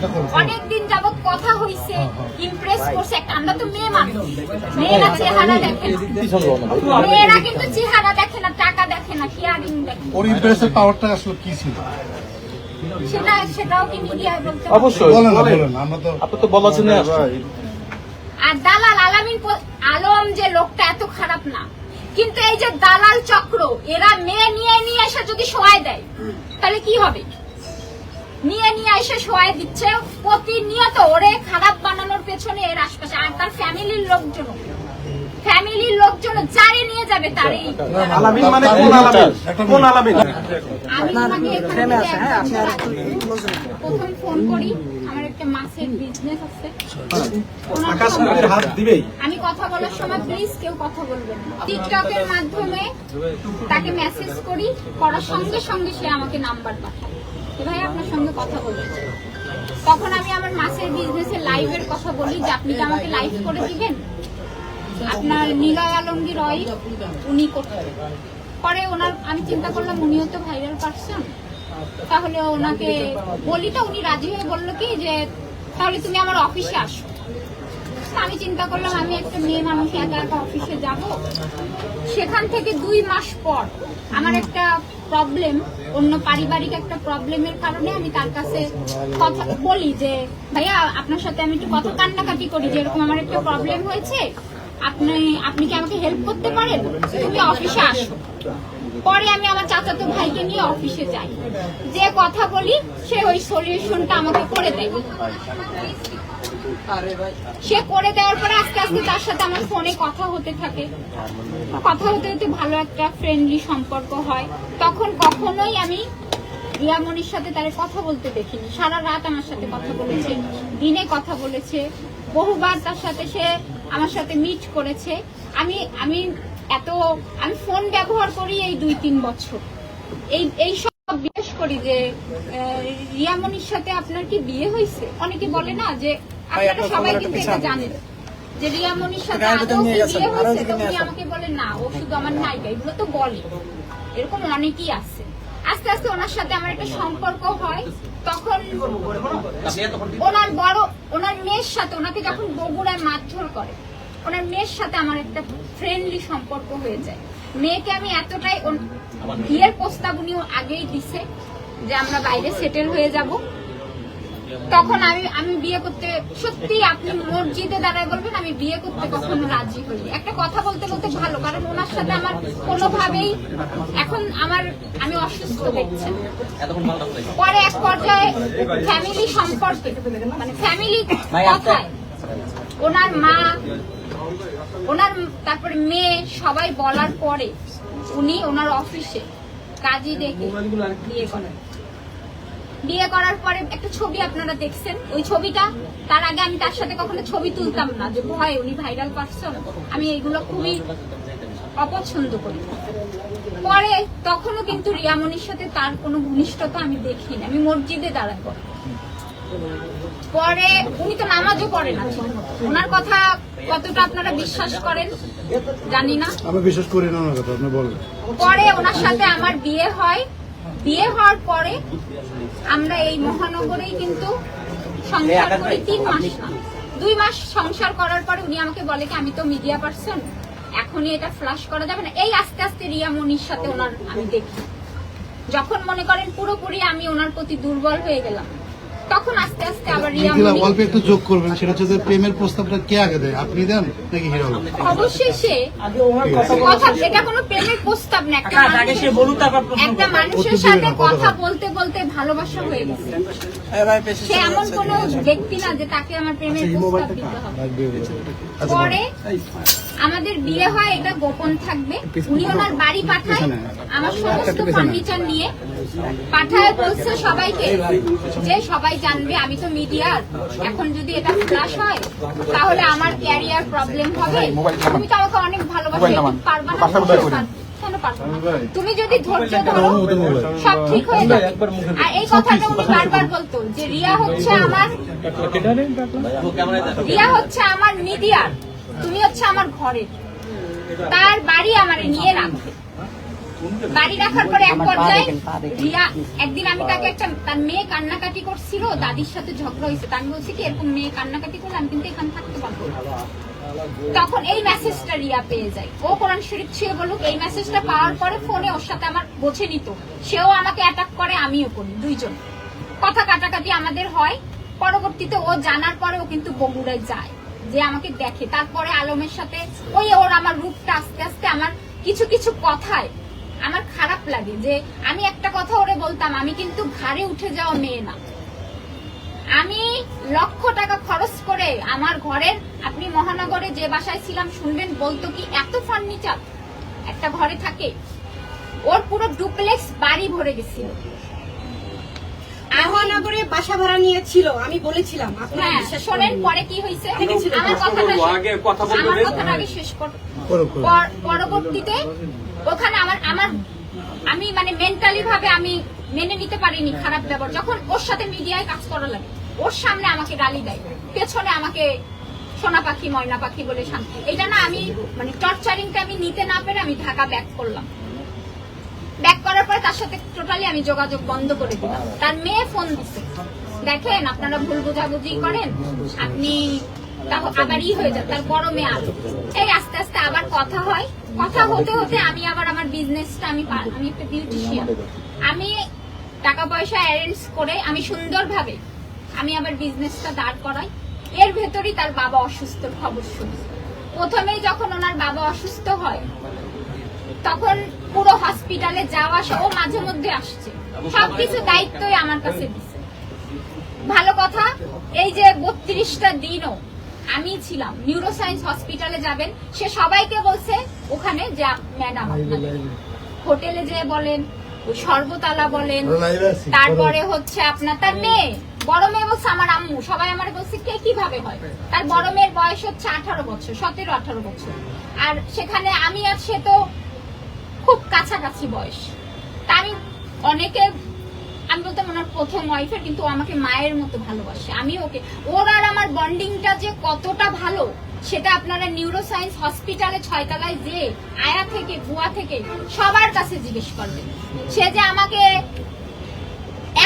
যাবত কথা হইছে ইমপ্রেস করছে একটা। আমরা তো মেয়ে মানুষ। মেয়েরা চেহারা দেখে না। মেয়েরা কিন্তু চেহারা দেখে না টাকা দেখে না দেখে না। ওর ইমপ্রেসের পাওয়ারটা আসলে কি ছিল? সেটা সেটাও কি মিডিয়ায় বলতে অবশ্যই। বলেন বলেন। আমরা তো আপনি তো বলার জন্য আসছেন। আর দালাল আলামিন আলম যে লোকটা এত খারাপ না। কিন্তু এই যে দালাল চক্র এরা মেয়ে নিয়ে নিয়ে এসে যদি সহায় দেয় তাহলে কি হবে? নিয়ে নিয়ে এসে সহায় দিচ্ছে। প্রতিনিয়ত ওরে খারাপ বানানোর পেছনে এর আশপাশে। আর তার ফ্যামিলির লোকজন। ফ্যামিলির লোকজন যারে নিয়ে যাবে তারই। আলামিন মানে কোন আলামিন কোন আলামিন? থেকে একদম প্রথম ফোন করি। আমার একটা মাছের বিজনেস আছে। আকাশ সঙ্গে- হাত দিবেই। আমি কথা বলার সময় প্লিজ কেউ কথা বলবেন টিকটকের মাধ্যমে তাকে মেসেজ করি। করার সঙ্গে সঙ্গে সে আমাকে নাম্বার পাঠায়। ভাই আপনার সঙ্গে কথা চাই। তখন আমি আমার মাছের বিজনেসে লাইভের কথা বলি যে আপনি কি আমাকে লাইভ করে দিবেন? আপনার নিলয় আলমগীর রয় উনি করতেন। পরে ওনার, আমি চিন্তা করলাম উনিও তো ভাইরাল পারসন তাহলে ওনাকে বলি তো, উনি রাজি হয়ে বলল কি যে, তাহলে তুমি আমার অফিসে আসো। আমি চিন্তা করলাম, আমি একটা মেয়ে মানুষ, একা একা অফিসে যাব। সেখান থেকে দুই মাস পর আমার একটা প্রবলেম অন্য পারিবারিক একটা প্রবলেমের কারণে আমি তার কাছে কথা বলি যে, ভাইয়া, আপনার সাথে আমি একটু কথা কান্নাকাটি করি, যে এরকম আমার একটা প্রবলেম হয়েছে। আপনি আপনি কি আমাকে হেল্প করতে পারেন? তুমি অফিসে আসো। পরে আমি আমার চাচাতো ভাইকে নিয়ে অফিসে যাই। যে কথা বলি, সে ওই সলিউশনটা আমাকে করে দেয়। সে করে দেওয়ার পরে আস্তে আস্তে তার সাথে আমার ফোনে কথা হতে থাকে। কথা হতে হতে ভালো একটা ফ্রেন্ডলি সম্পর্ক হয়। তখন কখনোই আমি রিয়ামনির সাথে তার কথা বলতে দেখিনি। সারা রাত আমার সাথে কথা বলেছে দিনে কথা বলেছে। বহুবার তার সাথে সে আমার সাথে মিট করেছে। আমি আমি এত আমি ফোন ব্যবহার করি এই দুই তিন বছর। এই এই সব জিজ্ঞেস করি যে আহ, রিয়ামনির সাথে আপনার কি বিয়ে হয়েছে? অনেকে বলে না যে আপনারা সবাই কিন্তু এটা জানেন। যে রিয়ামনির সাথে আদৌ কি বিয়ে হয়েছে তো উনি আমাকে বলে না ও শুধু আমার নায়িকা এগুলো তো বলে। এরকম অনেকেই আছে। আস্তে আস্তে ওনার সাথে আমার একটা সম্পর্ক হয়। তখন ওনার বড় ওনার মেয়ের সাথে ওনাকে যখন বগুড়ায় মারধর করে ওনার মেয়ের সাথে আমার একটা ফ্রেন্ডলি সম্পর্ক হয়ে যায়। মেয়েকে আমি এতটাই বিয়ের প্রস্তাব উনিও আগেই দিছে যে আমরা বাইরে সেটেল হয়ে যাব। তখন আমি আমি বিয়ে করতে সত্যি আপনি মসজিদে দাঁড়ায় বলবেন আমি বিয়ে করতে কখনো রাজি হই একটা কথা বলতে বলতে ভালো কারণ ওনার সাথে আমার কোনোভাবেই এখন আমার আমি অসুস্থ দেখছেন পরে এক পর্যায়ে ফ্যামিলি সম্পর্কে মানে ফ্যামিলি কথায় ওনার মা ওনার তারপরে মেয়ে সবাই বলার পরে উনি ওনার অফিসে কাজী ডেকে বিয়ে করেন। বিয়ে করার পরে একটা ছবি আপনারা দেখছেন? ওই ছবিটা তার আগে আমি তার সাথে কখনো ছবি তুলতাম না। যে ভয় উনি ভাইরাল পারসন আমি এগুলো খুবই অপছন্দ করি। পরে তখনও কিন্তু রিয়ামনির সাথে তার কোনো ঘনিষ্ঠতা আমি দেখিনি। আমি মসজিদে দাঁড়াই পরে উনি তো নামাজও পড়ে না ওনার কথা কতটা আপনারা বিশ্বাস করেন জানি না। আমি বিশ্বাস করি না ওনার কথা আপনি বলেন। পরে ওনার সাথে আমার বিয়ে হয়। বিয়ে হওয়ার পরে আমরা এই মহানগরেই কিন্তু সংসার করি তিন মাস না। দুই মাস সংসার করার পরে উনি আমাকে বলে কি আমি তো মিডিয়া পার্সন এখনই এটা ফ্লাশ করা যাবে না। এই আস্তে আস্তে রিয়া মনির সাথে ওনার আমি দেখি। যখন মনে করেন পুরোপুরি আমি ওনার প্রতি দুর্বল হয়ে গেলাম তখন আস্তে আস্তে আবার রিয়া মিথিলা অল্প একটু যোগ করবেন সেটা হচ্ছে যে প্রেমের প্রস্তাবটা কে আগে দেয়? আপনি দেন নাকি হিরো? অবশ্যই সে কথা এটা কোনো প্রেমের প্রস্তাব না একটা মানুষের- একটা মানুষের সাথে কথা বলতে বলতে ভালোবাসা হয়ে গেছে। সে এমন কোন ব্যক্তি না যে তাকে আমার প্রেমের প্রস্তাব দিতে হবে। পরে আমাদের বিয়ে হয় এটা গোপন থাকবে। উনি ওনার বাড়ি পাঠায় আমার সমস্ত ফার্নিচার নিয়ে পাঠায় বলছে সবাইকে যে সবাই জানবে আমি তো মিডিয়ার এখন যদি এটা ফ্লাশ হয় তাহলে আমার ক্যারিয়ার প্রবলেম হবে। তুমি তো আমাকে অনেক ভালোবাসো পারবা না না? তুমি যদি ধৈর্য ধরো সব ঠিক হয়ে যাবে। আর এই কথাটা উনি বারবার বলতো যে রিয়া হচ্ছে আমার রিয়া হচ্ছে আমার মিডিয়ার তুমি হচ্ছে আমার ঘরের। তার বাড়ি আমারে নিয়ে রাখবে বাড়ি রাখার পরে এক পর্যায়ে রিয়া একদিন আমি তাকে একটা তার মেয়ে কান্নাকাটি করছিল দাদির সাথে ঝগড়া হয়েছে। তা আমি বলছি কি এরকম মেয়ে কান্নাকাটি করলে আমি কিন্তু এখানে থাকতে পারব তখন এই মেসেজটা রিয়া পেয়ে যায়। ও কোরআন শরীফ ছিল বলুক এই মেসেজটা পাওয়ার পরে ফোনে ওর সাথে আমার বোঝে নিত। সেও আমাকে অ্যাটাক করে আমিও করি দুইজন। কথা কাটাকাটি আমাদের হয়। পরবর্তীতে ও জানার পরে ও কিন্তু বগুড়ায় যায়। যে আমাকে দেখে। তারপরে আলমের সাথে ওই ওর আমার রূপটা আস্তে আস্তে আমার কিছু কিছু কথায় আমার খারাপ লাগে যে আমি একটা কথা ওরে বলতাম, আমি কিন্তু ঘাড়ে উঠে যাওয়া মেয়ে না। আমি লক্ষ টাকা খরচ করে আমার ঘরের, আপনি মহানগরে যে বাসায় ছিলাম শুনবেন, বলতো কি এত ফার্নিচার একটা ঘরে থাকে, ওর পুরো ডুপ্লেক্স বাড়ি ভরে গেছিল। মহানগরে বাসা ভাড়া নিয়েছিল আমি বলেছিলাম আপনারা হ্যাঁ বিশ্বাস শোনেন পরে কি হয়েছে? আমার কথাটা আগে কথা বলতে আমার কথাটা আগে শেষ কর। করো, করো। পর- পরবর্তীতে ওখানে আমার আমার আমি মানে মেন্টালি ভাবে আমি মেনে নিতে পারিনি খারাপ ব্যবহার। যখন ওর সাথে মিডিয়ায় কাজ করা লাগে ওর সামনে আমাকে গালি দেয়। পেছনে আমাকে সোনা পাখি ময়না পাখি বলে শান্তি। এটা না আমি মানে টর্চারিংটা আমি নিতে না পেরে আমি ঢাকা ব্যাক করলাম। ব্যাক করার পরে তার সাথে টোটালি আমি যোগাযোগ বন্ধ করে দিলাম। তার মেয়ে ফোন দিচ্ছে দেখেন, আপনারা ভুল বোঝাবুঝি করেন। আপনি আবার ই হয়ে যায় তার বড় মেয়ে আলো এই আস্তে আস্তে আবার কথা হয়। কথা হতে হতে আমি আবার আমার বিজনেসটা আমি আমি একটা বিউটিশিয়ান আমি টাকা পয়সা অ্যারেঞ্জ করে আমি সুন্দরভাবে আমি আবার বিজনেসটা দাঁড় করাই। এর ভেতরই তার বাবা অসুস্থ খবর শুনি। প্রথমেই যখন ওনার বাবা অসুস্থ হয় তখন পুরো হসপিটালে যাওয়া আসা ও মাঝে মধ্যে আসছে। সবকিছু দায়িত্বই আমার কাছে দিছে। ভালো কথা এই যে বত্রিশটা দিনও আমি ছিলাম নিউরোসায়েন্স হসপিটালে যাবেন সে সবাইকে বলছে ওখানে যে ম্যাডাম হোটেলে যে বলেন সর্বতলা বলেন তারপরে হচ্ছে আপনার তার মেয়ে বড় মেয়ে বলছে আমার আম্মু সবাই আমার বলছে কে কীভাবে হয়? তার বড় মেয়ের বয়স হচ্ছে আঠারো বছর সতেরো আঠারো বছর। আর সেখানে আমি আর সে তো খুব কাছাকাছি বয়স। তা আমি অনেকে আমি বলতাম ওনার প্রথম ওয়াইফের কিন্তু আমাকে মায়ের মতো ভালোবাসে। আমি ওকে ওর আর আমার বন্ডিংটা যে কতটা ভালো সেটা আপনারা নিউরোসায়েন্স হসপিটালে ছয়তলায় যে আয়া থেকে বুয়া থেকে সবার কাছে জিজ্ঞেস করবেন। সে যে আমাকে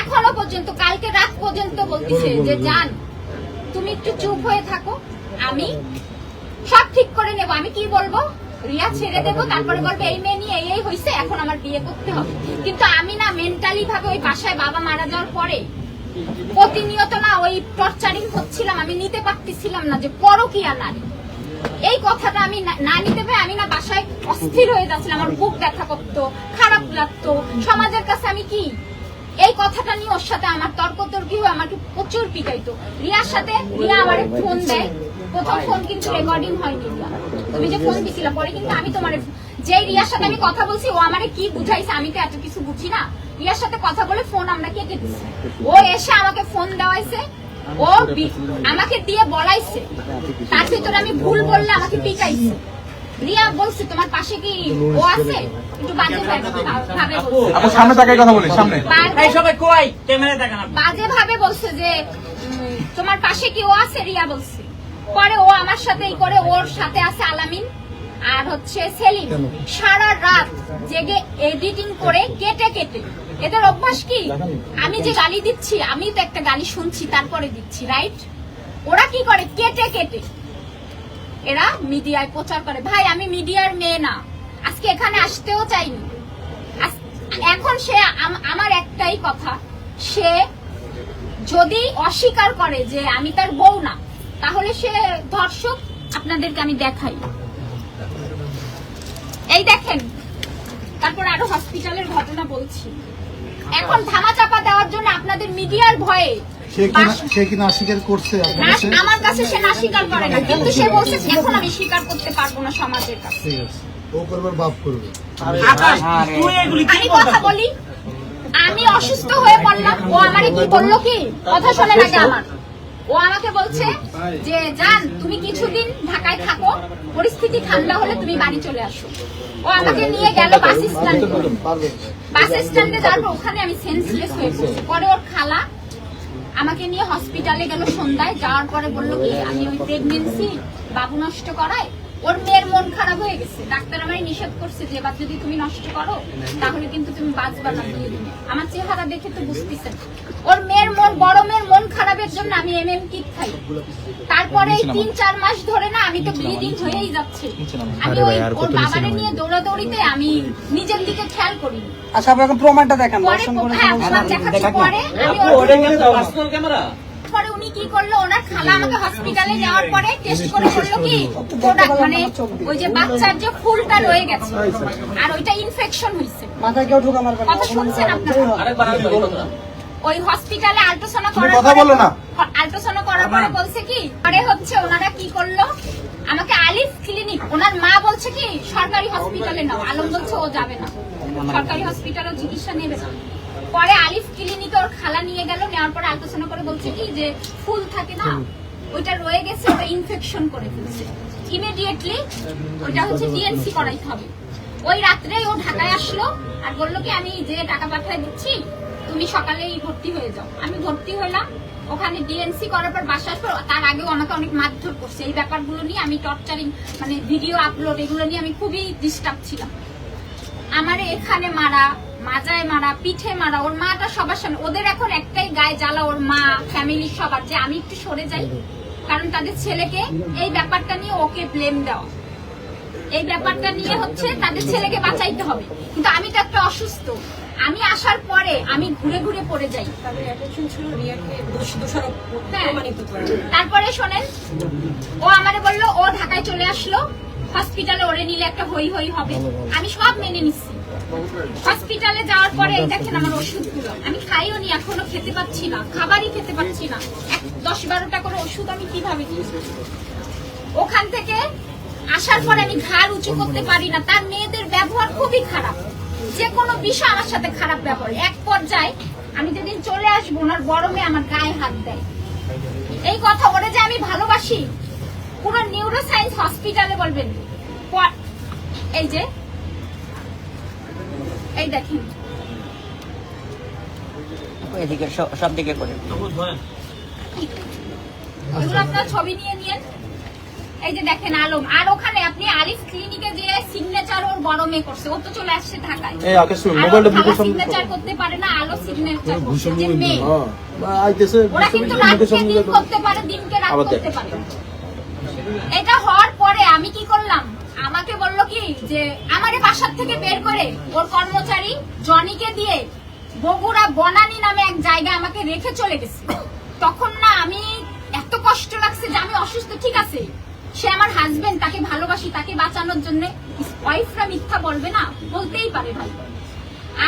এখনও পর্যন্ত কালকে রাত পর্যন্ত বলতেছে যে জান তুমি একটু চুপ হয়ে থাকো আমি সব ঠিক করে নেব। আমি কি বলব? রিয়া ছেড়ে দেবো, তারপরে বলবে, এই মেয়ে নিয়ে এই হয়েছে এখন আমার বিয়ে করতে হবে। কিন্তু আমি না মেন্টালি ভাবে ওই বাসায় বাবা মারা যাওয়ার পরে প্রতিনিয়ত না ওই টর্চারিং হচ্ছিলাম, আমি নিতে পারতেছিলাম না যে পরকিয়া নারী। এই কথাটা আমি না- নিতে পারে, আমি না বাসায় অস্থির হয়ে যাচ্ছিলাম, আমার বুক ব্যথা করতো, খারাপ লাগতো। সমাজের কাছে আমি কি? এই কথাটা নিয়ে ওর সাথে আমার তর্ক তর্কি হয়ে আমাকে প্রচুর পিটাইতো। রিয়ার সাথে রিয়া আমার ফোন দেয়। প্রথম ফোন কিন্তু রেকর্ডিং হয়নি রিয়া। তুমি যে ফোন দিছিলা পরে কিন্তু আমি তোমার যে রিয়ার সাথে আমি কথা বলছি ও আমারে কি বুঝাইছে আমি তো এত কিছু বুঝি না। রিয়ার সাথে কথা বলে ফোন আমরা কেটে দিচ্ছি ও এসে আমাকে ফোন দেওয়াইছে। ও আমাকে দিয়ে বলাইছে। তার ভিতরে আমি ভুল বললে আমাকে পিটাইছে। রিয়া বলছে তোমার পাশে কি ও আছে? একটু বাজে ভাবে- ভাবে বলছে সামনে তাকাই কথা বলি সামনে। এই সবাই কই? ক্যামেরা দেখান আপনি। বাজে ভাবে বলছে যে তোমার পাশে কি ও আছে? রিয়া বলছে। পরে ও আমার সাথে এই করে ওর সাথে আছে আলামিন আর হচ্ছে সেলিম। সারা রাত জেগে এডিটিং করে কেটে কেটে। এদের অভ্যাস কি? আমি যে গালি দিচ্ছি আমি তো একটা গালি শুনছি তারপরে দিচ্ছি রাইট ওরা কি করে? কেটে কেটে। এরা মিডিয়ায় প্রচার করে। ভাই আমি মিডিয়ার মেয়ে না। আজকে এখানে আসতেও চাইনি। এখন সে আম- আমার একটাই কথা। সে যদি অস্বীকার করে যে আমি তার বউ না তাহলে সে ধর্ষক আপনাদেরকে আমি দেখাই। এই দেখেন তারপর আরও হসপিটালের ঘটনা বলছি। এখন ধামাচাপা দেওয়ার জন্য আপনাদের মিডিয়ার ভয়ে সে কি বাস- সে কি না স্বীকার করছে আপনার না, কাছে আমার কাছে সে না স্বীকার করে না কিন্তু সে বলছে এখন আমি স্বীকার করতে পারব না সমাজের কাছে। ও করবে বাপ করবে। আকাশ তুই এগুলি কি আমি কথা বলি? আমি অসুস্থ হয়ে পড়লাম। ও আমারে কি বলল কি? কথা শোনে আগে আমার। ও আমাকে বলছে যে, জান, তুমি কিছুদিন ঢাকায় থাকো। পরিস্থিতি ঠান্ডা হলে তুমি বাড়ি চলে আসো। ও আমাকে নিয়ে গেল বাস স্ট্যান্ডে। বাস স্ট্যান্ডে যাওয়ার ওখানে আমি সেন্সলেস হয়ে পড়ছি। পরে ওর খালা আমাকে নিয়ে হসপিটালে গেল সন্ধ্যায়। যাওয়ার পরে বলল কি, আমি ওই প্রেগনেন্সি বাবু নষ্ট করায়। ওর মেয়ের মন খারাপ হয়ে গেছে। ডাক্তার আমায় নিষেধ করছে যে, এবার যদি তুমি নষ্ট করো, তাহলে কিন্তু তুমি বাঁচবা না। আমার চেহারা দেখে তো বুঝতেছেন। ওর মেয়ের মন, বড় মেয়ের মন খারাপের জন্য আমি এম এম কিট খাই তারপরে এই তিন চার মাস ধরে না আমি তো ব্লিডিং হয়েই যাচ্ছে। আমি ওই ওর বাবারে নিয়ে দৌড়াদৌড়িতে আমি নিজের দিকে খেয়াল করিনি। আচ্ছা আপনি এখন প্রমাণটা দেখান পরে দর্শন করে হ্যাঁ পরে আমি ওর- ক্যামেরা পরে উনি কি করল? ওনার খালা আমাকে হসপিটালে যাওয়ার পরে টেস্ট করে বলল কি ওটা মানে ওই যে বাচ্চার যে ফুলটা রয়ে গেছে আর ওইটা ইনফেকশন হয়েছে। মাথায় কেউ ঢুকা মারবে না। কথা শুনছেন আপনারা? ওই হসপিটালে আল্ট্রাসাউন্ড করার কথা বলো না। আল্ট্রাসাউন্ড করার পরে বলছে কি পরে হচ্ছে ওনারা কি করল? আমাকে আলিফ ক্লিনিক ওনার মা বলছে কি সরকারি হসপিটালে নাও। আলম বলছে ও যাবে না। সরকারি হসপিটালে চিকিৎসা নেবে না। পরে আলিফ ক্লিনিকে ওর খালা নিয়ে গেল নেওয়ার পরে আল্ট্রাসাউন্ড করে বলছে কি যে ফুল থাকে না ওইটা রয়ে গেছে ওটা ইনফেকশন করে ফেলছে। ইমিডিয়েটলি ওইটা হচ্ছে ডিএনসি করাইতে হবে। ওই রাত্রে ও ঢাকায় আসলো আর বলল কি আমি যে টাকা পাঠায় দিচ্ছি তুমি সকালেই ভর্তি হয়ে যাও। আমি ভর্তি হলাম, ওখানে ডিএনসি করার পর বাসা আসব তার আগেও আমাকে অনেক মারধর করছে। এই ব্যাপারগুলো নিয়ে আমি টর্চারিং মানে ভিডিও আপলোড এগুলো নিয়ে আমি খুবই ডিস্টার্ব ছিলাম। আমার এখানে মারা, মাজায় মারা, পিঠে মারা, ওর মাটা সবার সামনে, ওদের এখন একটাই গায়ে জ্বালা, ওর মা ফ্যামিলির সবার। যে আমি একটু সরে যাই, কারণ তাদের ছেলেকে এই ব্যাপারটা নিয়ে ওকে ব্লেম দেওয়া। এই ব্যাপারটা নিয়ে হচ্ছে তাদের ছেলেকে বাঁচাইতে হবে। কিন্তু আমি তো একটা অসুস্থ। আমি আসার পরে আমি ঘুরে ঘুরে পড়ে যাই। হ্যাঁ। তারপরে শোনেন ও আমারে বলল ও ঢাকায় চলে আসলো। হসপিটালে ওরে নিলে একটা হই হই হবে। আমি সব মেনে নিচ্ছি হসপিটালে যাওয়ার পরে এই দেখেন আমার ওষুধগুলো। আমি খাইও নি এখনও খেতে পাচ্ছি না। খাবারই খেতে পাচ্ছি না। এক- দশ বারোটা করে ওষুধ আমি কীভাবে দিই? ওখান থেকে আসার পরে আমি ঘাড় উঁচু করতে পারি না। তার মেয়েদের ব্যবহার খুবই খারাপ। যে কোনো বিষয় আমার সাথে খারাপ ব্যবহার। এক পর্যায়ে আমি যেদিন চলে আসব ওনার বড় মেয়ে আমার গায়ে হাত দেয়। এই কথা ওরে যে আমি ভালোবাসি। পুরো নিউরো সায়েন্স হসপিটালে বলবেন এই যে এই দেখেন। এদিকে সব- দিকে করে। এগুলো আপনার ছবি নিয়ে নিয়েন। এই যে দেখেন আলম আর ওখানে আপনি আলিফ ক্লিনিকে যে সিগনেচার ওর বড় মেয়ে করছে ও তো চলে আসছে ঢাকায়। এই আকাশ মোবাইলটা মুখের সিগনেচার করতে পারে না আলো সিগনেচার করছে যে মেয়ে। হ্যাঁ। আইতেছে ওরা কিন্তু রাতকে দিন করতে পারে দিনকে রাত করতে পারে। এটা হওয়ার পরে আমি কি করলাম? আমাকে বলল কি যে আমারে বাসার থেকে বের করে ওর কর্মচারী জনিকে দিয়ে বগুড়া বনানী নামে এক জায়গায় আমাকে রেখে চলে গেছে। তখন না আমি এত কষ্ট লাগছে যে আমি অসুস্থ ঠিক আছে। সে আমার হাজবেন্ড তাকে ভালোবাসি, তাকে বাঁচানোর জন্য ওয়াইফরা মিথ্যা বলবে না, বলতেই পারে ভাই।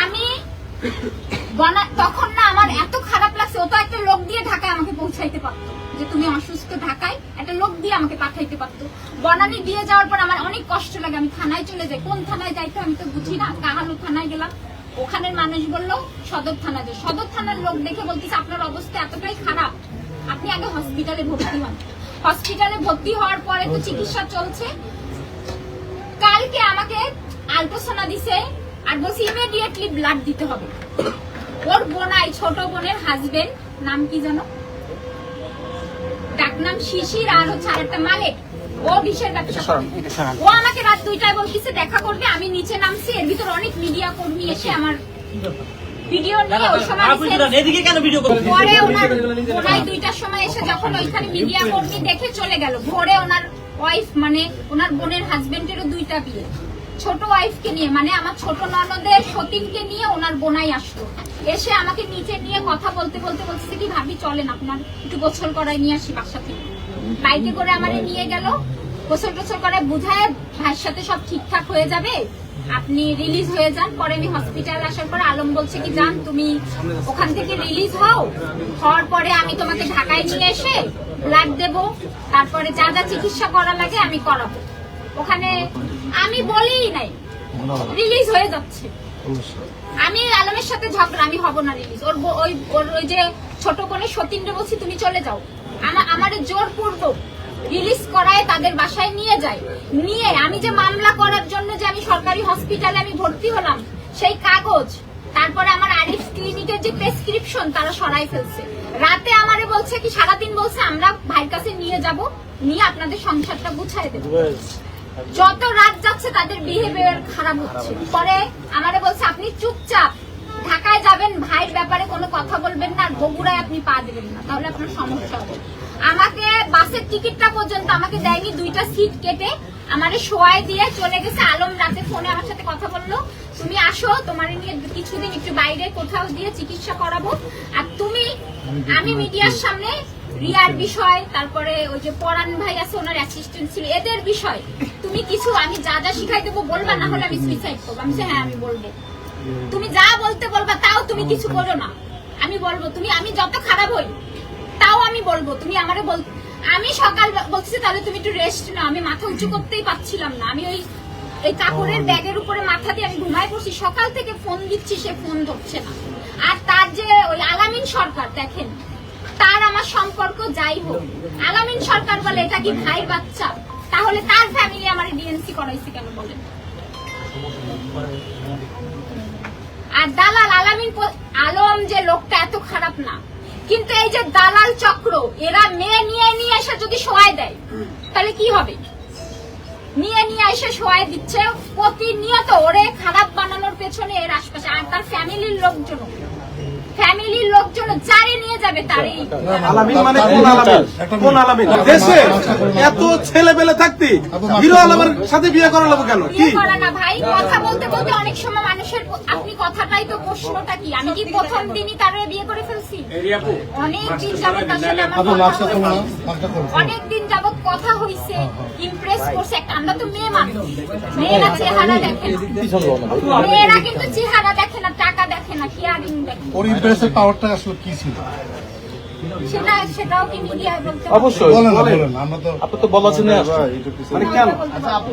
আমি তখন না আমার এত খারাপ লাগছে, ও তো একটা লোক দিয়ে ঢাকায় আমাকে পৌঁছাইতে পারতো। যে তুমি অসুস্থ ঢাকায়, একটা লোক দিয়ে আমাকে পাঠাইতে পারতো। বনানি দিয়ে যাওয়ার পর আমার অনেক কষ্ট লাগে, আমি থানায় চলে যাই। কোন থানায় যাইতে আমি তো বুঝি না কাহালু থানায় গেলাম। ওখানের মানুষ বলল, সদর থানা যে সদর থানার লোক দেখে বলতেছে, আপনার অবস্থা এতটাই খারাপ। আপনি আগে হসপিটালে ভর্তি হন। হসপিটালে ভর্তি হওয়ার পরে তো চিকিৎসা চলছে। কালকে আমাকে আলট্রাসোনা দিছে আর বলছে ইমিডিয়েটলি ব্লাড দিতে হবে। ওর বোনাই ছোট বোনের হাজবেন্ড নাম কি জানো ডাক নাম শিশির আর হচ্ছে আরেকটা মালিক। ও বিষের ব্যবসা ও আমাকে রাত দুইটায় বলতেছে দেখা করবে আমি নিচে নামছি। এর ভিতর অনেক মিডিয়া কর্মী এসে আমার ভিডিও নিয়ে ওই সময় এদিকে কেন ভিডিও পরে ওনার ওনার দুইটার সময় এসে যখন ওইখানে মিডিয়া কর্মী দেখে চলে গেল। ভোরে ওনার ওয়াইফ মানে ওনার বোনের হাজবেন্ডেরও দুইটা বিয়ে। ছোট ওয়াইফকে নিয়ে মানে আমার ছোট ননদের সতীনকে নিয়ে ওনার বোনাই আসলো। এসে আমাকে নিচে নিয়ে কথা বলতে বলতে বলছে কি ভাবি চলেন আপনার একটু গোসল করায় নিয়ে আসি বাসা থেকে। বাইকে করে আমারে নিয়ে গেল। গোসল টোসল করে বুঝায় ভাইয়ের সাথে সব ঠিকঠাক হয়ে যাবে। আপনি রিলিজ হয়ে যান, পরে আমি হসপিটাল আসার পর আলম বলছে কি যান তুমি ওখান থেকে রিলিজ হও। হওয়ার পরে আমি তোমাকে ঢাকায় নিয়ে এসে ব্লাড দেব। তারপরে যা যা চিকিৎসা করা লাগে আমি করাবো। ওখানে আমি বলিই নাই রিলিজ হয়ে যাচ্ছে। আমি আলমের সাথে ঝগড়া, আমি হব না রিলিজ ওর ওই ওর ওই যে ছোট বোনের সতীন্দ্র বলছি, তুমি চলে যাও। আমার আমার জোর পূর্বক রিলিজ করায় তাদের বাসায় নিয়ে যায়। নিয়ে আমি যে মামলা করার জন্য যে আমি সরকারি হসপিটালে আমি ভর্তি হলাম সেই কাগজ তারপরে আমার আরিফ ক্লিনিকের যে প্রেসক্রিপশন তারা সরাই ফেলছে। রাতে আমারে বলছে কি সারাদিন বলছে আমরা ভাইয়ের কাছে নিয়ে যাব নিয়ে আপনাদের সংসারটা গুছাই দেবো। যত রাত যাচ্ছে তাদের বিহেভিয়ার খারাপ হচ্ছে। পরে আমারে বলছে আপনি চুপচাপ ঢাকায় যাবেন ভাইয়ের ব্যাপারে কোনো কথা বলবেন না আর বগুড়ায় আপনি পা দেবেন না তাহলে আপনার সমস্যা হবে। আমাকে বাসের টিকিটটা পর্যন্ত আমাকে দেয়নি দুইটা সিট কেটে আমারে শোয়াই দিয়ে চলে গেছে। আলম রাতে ফোনে আমার সাথে কথা বলল তুমি আসো তোমার নিয়ে কিছুদিন একটু বাইরে কোথাও দিয়ে চিকিৎসা করাবো। আর তুমি আমি মিডিয়ার সামনে রিয়ার বিষয় তারপরে ওই যে পরান ভাই আছে ওনার অ্যাসিস্ট্যান্ট ছিল এদের বিষয়। তুমি কিছু আমি যা যা শিখাই দেবো বলবা না হলে আমি সুইসাইড করব। আমি হ্যাঁ আমি বলব। তুমি যা বলতে বলবা তাও তুমি কিছু করো না। আমি বলব তুমি আমি যত খারাপ হই তাও আমি বলব তুমি আমারে বল আমি সকাল বলছি তাহলে তুমি একটু রেস্ট নাও আমি মাথা উঁচু করতেই পারছিলাম না। আমি ওই এই কাপড়ের ব্যাগের উপরে মাথা দিয়ে আমি ঘুমায় পড়ছি সকাল থেকে ফোন দিচ্ছি সে ফোন ধরছে না। আর তার যে ওই আলামিন সরকার দেখেন তার আমার সম্পর্ক যাই হোক আলামিন সরকার বলে এটা কি ভাই বাচ্চা? তাহলে তার ফ্যামিলি আমার ডিএনসি করাইছে কেন বলেন? আর দালাল আলামিন আলম যে লোকটা এত খারাপ না। কিন্তু এই যে দালাল চক্র, এরা মেয়ে নিয়ে নিয়ে এসে যদি সোয়াই দেয়, তাহলে কি হবে? নিয়ে নিয়ে এসে সোয়াই দিচ্ছে, প্রতিনিয়ত ওরে খারাপ বানানোর পেছনে এর আশপাশে, আর তার ফ্যামিলির লোকজন ফ্যামিলির লোকজন যারে নিয়ে যাবে তারই আলামিন মানে কোন আলামিন। কোন আলামিন? দেশে এত ছেলে পেলে থাকতে হিরো আলমের সাথে বিয়ে করা লাগবে কেন? কি? করা না ভাই কথা বলতে বলতে অনেক সময় মানুষের আপনি কথাটাই তো প্রশ্নটা কি? আমি কি প্রথম দিনই তার বিয়ে করে ফেলছি? অনেক দিন যাবত তার সাথে আমার অনেক যাবত কথা হইছে ইমপ্রেস করছে একটা। আমরা তো মেয়ে মানুষ। মেয়েরা চেহারা দেখে না। মেয়েরা কিন্তু চেহারা দেখে না টাকা দেখে না কেয়ারিং দেখে ওর ইমপ্রেসের পাওয়ারটা আসলে কি ছিল? সেটা সেটাও কি মিডিয়ায় বলতে অবশ্যই। বলেন না, আমরা তো আপনি তো বলা মানে কেন বলতে পারব।